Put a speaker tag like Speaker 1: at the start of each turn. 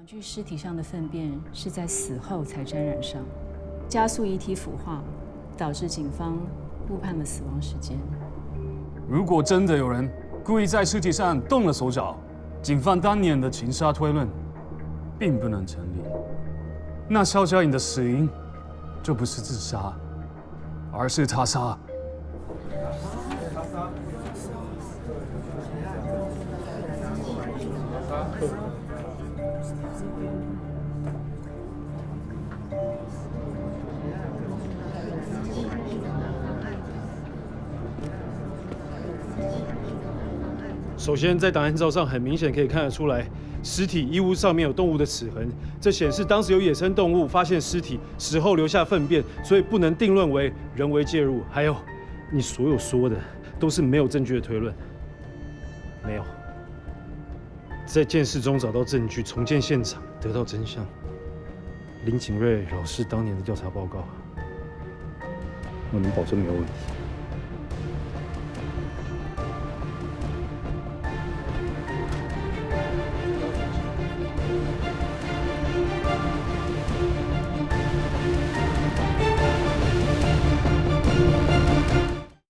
Speaker 1: 两具尸体上的粪便是在死后才沾染上，加速遗体腐化，导致警方误判了死亡时间。
Speaker 2: 如果真的有人故意在尸体上动了手脚，警方当年的情杀推论并不能成立。那肖佳颖的死因就不是自杀，而是他杀。
Speaker 3: 首先，在档案照上很明显可以看得出来，尸体衣物上面有动物的齿痕，这显示当时有野生动物发现尸体死后留下粪便，所以不能定论为人为介入。还有，你所有说的都是没有证据的推论，没有在见识中找到证据，重建现场得到真相。林景瑞老师当年的调查报告，我能保证没有问题。